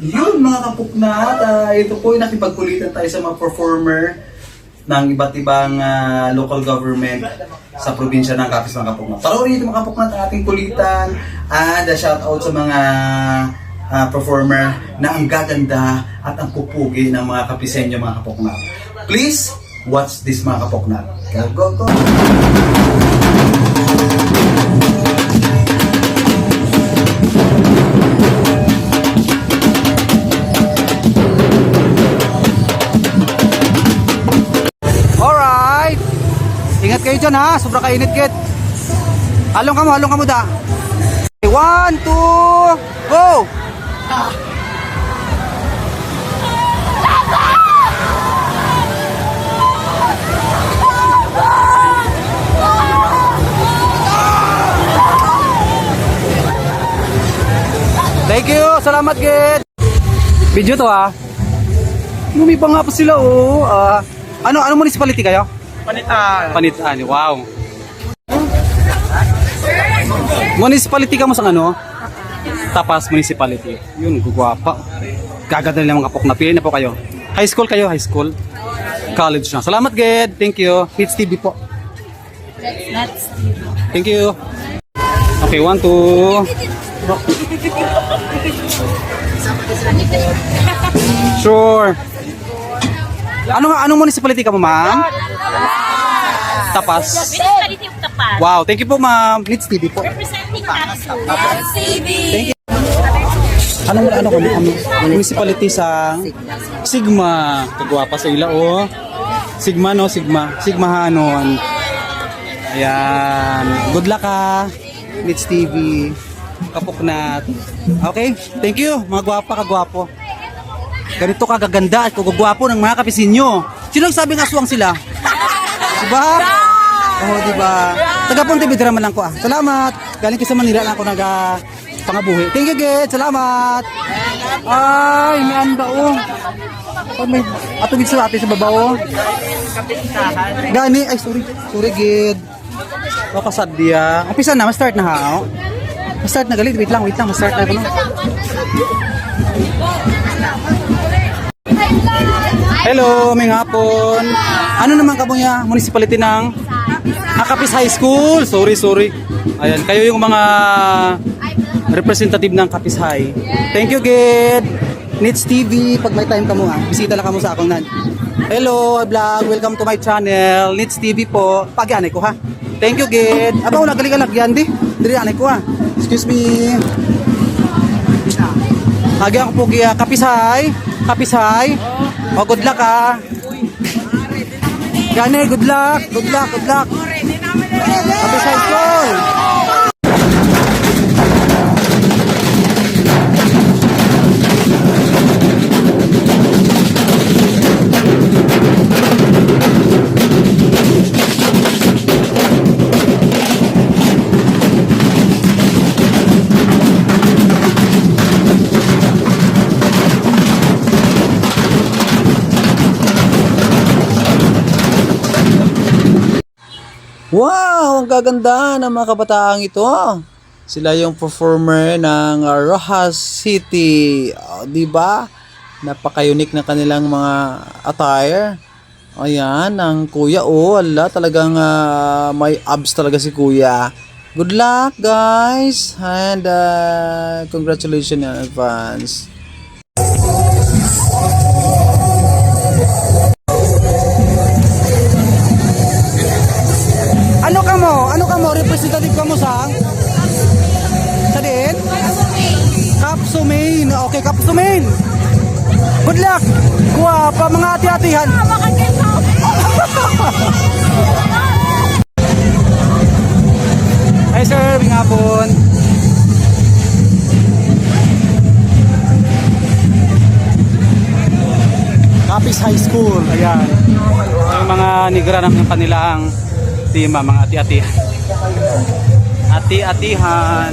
Yun mga kapuknat, ah, ito po yung nakipagkulitan tayo sa mga performer ng iba't ibang ah, local government sa probinsya ng Capiz mga kapuknat. Panoorin ito mga kapuknat ang ating kulitan and a shout out sa mga ah, performer na ang gaganda at ang pupugi ng mga kapisenyo mga kapuknat. Please watch this mga kapuknat. Go, go, go! Dyan ha, sobrang kainit kit. Halong ka mo, halong ka mo da. Okay, One, two, go! Thank you, salamat kit. Video to ha. Lumi pa nga po sila oh. Ah, ano ano municipality kayo? Panitan. Panitan, wow. Municipality ka mo sa ano? Tapas Municipality. Yun, gugwapa. Gaganda nila mga kapok na. Pili na po kayo. High school kayo, high school. College na. Salamat, Ged. Thank you. Hits TV po. Thank you. Okay, one, two. Sure. Ano anong municipality ka mo, ma'am? Tapas. Municipality of Tapas. Wow, thank you po, ma'am. Hits TV po. Representing Tapas. Anong ano kami? Municipality sa Sigma. Kagwapa sa ila oh. Sigma no, Sigma. Sigma hanon. Ayan. Good luck ha. Nits TV. Kapuknat. Okay, thank you. Mga gwapa kagwapo. Ganito kagaganda at kagagwapo ng mga kapisinyo. Sino nagsabi nga aswang sila? Diba? Oo, diba? Taga Pontevedra man lang ko ah. Salamat. Galing ko sa Manila lang ako naga pangabuhi. Thank you, Ged. Salamat. Ay, may anda oh. Oh, may atubig sa ate sa babaw. Gani, ay sorry. Sorry, Ged. O kasad dia. Umpisa na, ma-start na ha. oh. Ma-start na galit. Wait lang, wait lang. Ma-start na ako. Hello, may hapon. Ano naman ka niya? Municipality ng Akapis High School. Sorry, sorry. Ayan, kayo yung mga representative ng Kapis High. Thank you, Ged. Nits TV, pag may time ka mo ha, bisita lang ka mo sa akong nan. Hello, vlog. Welcome to my channel. Nits TV po. Pag-anay ko ha. Thank you, Ged. Aba, wala galing alagyan di. Diri anay ko ha. Excuse me. Agyan ko po kaya kapisay. Kapisay. O, good luck ha. Gani, good luck. Good luck, good luck. Kapisay ko. Wow, ang gaganda ng mga kabataang ito. Sila yung performer ng uh, Rojas City. Oh, 'Di ba? Napaka-unique na kanilang mga attire. Ayan, ang kuya. Oh, ala, talagang ah, may abs talaga si kuya. Good luck, guys. And uh, congratulations in advance. Mo? Ano ka mo? Representative ka mo sa? Sa din? Kapsumain. Okay, Kapsumain. Good luck. Guwapa mga ati-atihan. Hi sir, may hapon. Capiz High School. Ayan. Yung mga nigra ng kanilang tima, mga ati-atihan. Ati-atihan.